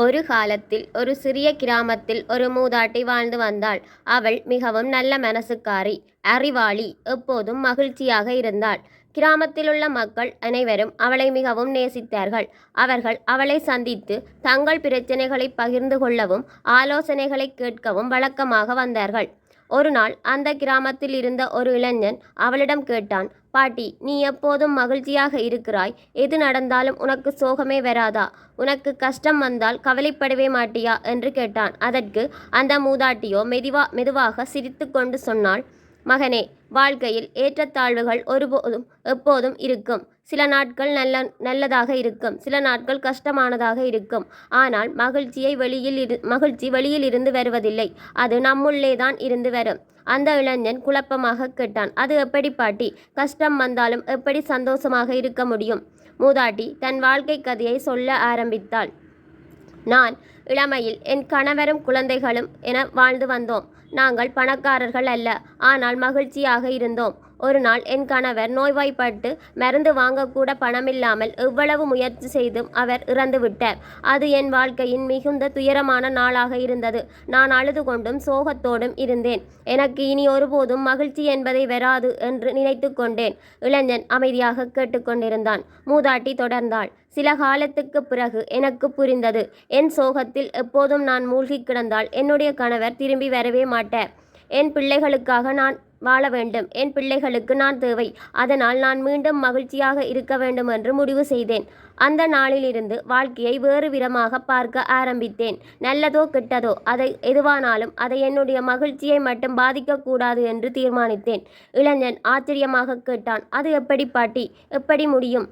ஒரு காலத்தில் ஒரு சிறிய கிராமத்தில் ஒரு மூதாட்டி வாழ்ந்து வந்தாள். அவள் மிகவும் நல்ல மனசுக்காரி, அறிவாளி, எப்போதும் மகிழ்ச்சியாக இருந்தாள். கிராமத்திலுள்ள மக்கள் அனைவரும் அவளை மிகவும் நேசித்தார்கள். அவர்கள் அவளை சந்தித்து தங்கள் பிரச்சனைகளை பகிர்ந்து கொள்ளவும் ஆலோசனைகளைக் கேட்கவும் வழக்கமாக வந்தார்கள். ஒருநாள் அந்த கிராமத்தில் இருந்த ஒரு இளைஞன் அவளிடம் கேட்டான் பாட்டி நீ எப்போதும் மகிழ்ச்சியாக இருக்கிறாய். எது நடந்தாலும் உனக்கு சோகமே வராதா? உனக்கு கஷ்டம் வந்தால் கவலைப்படவே மாட்டியா? என்று கேட்டான். அதற்கு அந்த மூதாட்டியோ மெதுவா மெதுவாக சிரித்து கொண்டு சொன்னாள் மகனே வாழ்க்கையில் ஏற்றத்தாழ்வுகள் ஒருபோதும் எப்போதும் இருக்கும். சில நாட்கள் நல்ல நல்லதாக இருக்கும். சில நாட்கள் கஷ்டமானதாக இருக்கும். ஆனால் மகிழ்ச்சியை வெளியில் இரு மகிழ்ச்சி வெளியில் இருந்து வருவதில்லை. அது நம்முள்ளே தான் இருந்து வரும். அந்த இளைஞன் குழப்பமாக கேட்டான். அது எப்படி பாட்டி? கஷ்டம் வந்தாலும் எப்படி சந்தோஷமாக இருக்க முடியும்? மூதாட்டி தன் வாழ்க்கை கதையை சொல்ல ஆரம்பித்தாள். நான் இளமையில் என் கணவரும் குழந்தைகளும் என வாழ்ந்து வந்தோம். நாங்கள் பணக்காரர்கள் அல்ல. ஆனால் மகிழ்ச்சியாக இருந்தோம். ஒரு நாள் என் கணவர் நோய்வாய்ப்பட்டு மருந்து வாங்கக்கூட பணமில்லாமல் எவ்வளவு முயற்சி செய்தும் அவர் இறந்துவிட்டார் அது என் வாழ்க்கையின் மிகுந்த துயரமான நாளாக இருந்தது. நான் அழுது கொண்டும் சோகத்தோடும் இருந்தேன். எனக்கு இனி ஒருபோதும் மகிழ்ச்சி என்பதை வராது என்று நினைத்து கொண்டேன். இளைஞன் அமைதியாக கேட்டுக்கொண்டிருந்தான் மூதாட்டி தொடர்ந்தாள். சில காலத்துக்கு பிறகு எனக்கு புரிந்தது. என் சோகத்தில் எப்போதும் நான் மூழ்கி கிடந்தால் என்னுடைய கணவர் திரும்பி வரவே மாட்டார். என் பிள்ளைகளுக்காக நான் வாழ வேண்டும். என் பிள்ளைகளுக்கு நான் தேவை. அதனால் நான் மீண்டும் மகிழ்ச்சியாக இருக்க வேண்டும் என்று முடிவு செய்தேன். அந்த நாளிலிருந்து வாழ்க்கையை வேறு விதமாக பார்க்க ஆரம்பித்தேன். நல்லதோ கெட்டதோ அதை எதுவானாலும் அதை என்னுடைய மகிழ்ச்சியை மட்டும் பாதிக்கக்கூடாது என்று தீர்மானித்தேன். இளைஞன் ஆச்சரியமாக கேட்டான் அது எப்படி பாட்டி? எப்படி முடியும்?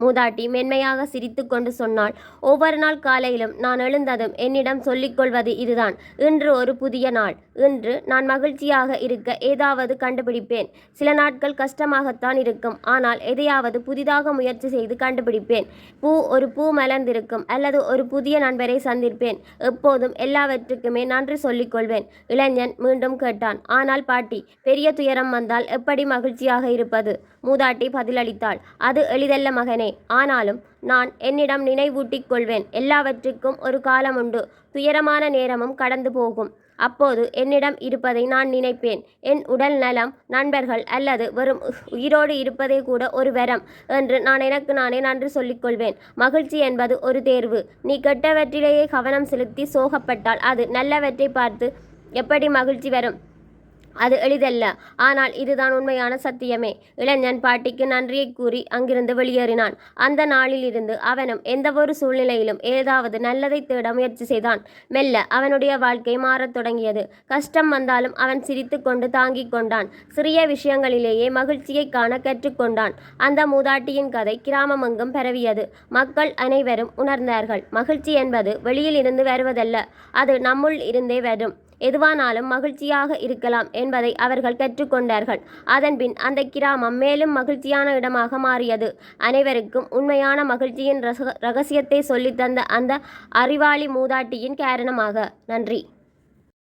மூதாட்டி மென்மையாக சிரித்து கொண்டு சொன்னாள். ஒவ்வொரு நாள் காலையிலும் நான் எழுந்ததும் என்னிடம் சொல்லிக்கொள்வது இதுதான். இன்று ஒரு புதிய நாள். இன்று நான் மகிழ்ச்சியாக இருக்க ஏதாவது கண்டுபிடிப்பேன். சில நாட்கள் கஷ்டமாகத்தான் இருக்கும். ஆனால் எதையாவது புதிதாக முயற்சி செய்து கண்டுபிடிப்பேன். பூ ஒரு பூ மலர்ந்திருக்கும் அல்லது ஒரு புதிய நண்பரை சந்திப்பேன். எப்போதும் எல்லாவற்றுக்குமே நன்றி சொல்லிக்கொள்வேன். இளைஞன் மீண்டும் கேட்டான். ஆனால் பாட்டி பெரிய துயரம் வந்தால் எப்படி மகிழ்ச்சியாக இருப்பது? மூதாட்டி பதிலளித்தாள். அது எளிதல்ல மகனே. ஆனாலும் நான் என்னிடம் நினைவூட்டிக் கொள்வேன் எல்லாவற்றுக்கும் ஒரு காலம் உண்டு துயரமான நேரமும் கடந்து போகும். அப்போது என்னிடம் இருப்பதை நான் நினைப்பேன். என் உடல் நலம் நண்பர்கள் அல்லது வெறும் உயிரோடு இருப்பதே கூட ஒரு வரம் என்று நான் எனக்கு நானே நன்றி சொல்லிக்கொள்வேன். மகிழ்ச்சி என்பது ஒரு தேர்வு. நீ கெட்டவற்றிலேயே கவனம் செலுத்தி சோகப்பட்டால் அது நல்லவற்றை பார்த்து எப்படி மகிழ்ச்சி வரும்? அது எளிதல்ல. ஆனால் இதுதான் உண்மையான சத்தியமே. இளைஞன் பாட்டிக்கு நன்றியை கூறி அங்கிருந்து வெளியேறினான். அந்த நாளிலிருந்து அவனும் எந்தவொரு சூழ்நிலையிலும் ஏதாவது நல்லதை தேட முயற்சி செய்தான். மெல்ல அவனுடைய வாழ்க்கை மாறத் தொடங்கியது. கஷ்டம் வந்தாலும் அவன் சிரித்து கொண்டு தாங்கிக் கொண்டான். சிறிய விஷயங்களிலேயே மகிழ்ச்சியை காண கற்றுக்கொண்டான் அந்த மூதாட்டியின் கதை கிராமமெங்கும் பரவியது. மக்கள் அனைவரும் உணர்ந்தார்கள். மகிழ்ச்சி என்பது வெளியில் இருந்து வருவதல்ல. அது நம்முள் இருந்தே வரும். எதுவானாலும் மகிழ்ச்சியாக இருக்கலாம் என்பதை அவர்கள் கற்றுக்கொண்டார்கள். அதன்பின் அந்த கிராமம் மேலும் மகிழ்ச்சியான இடமாக மாறியது. அனைவருக்கும் உண்மையான மகிழ்ச்சியின் ரகசியத்தை சொல்லித்தந்த அந்த அறிவாளி மூதாட்டியின் காரணமாக. நன்றி.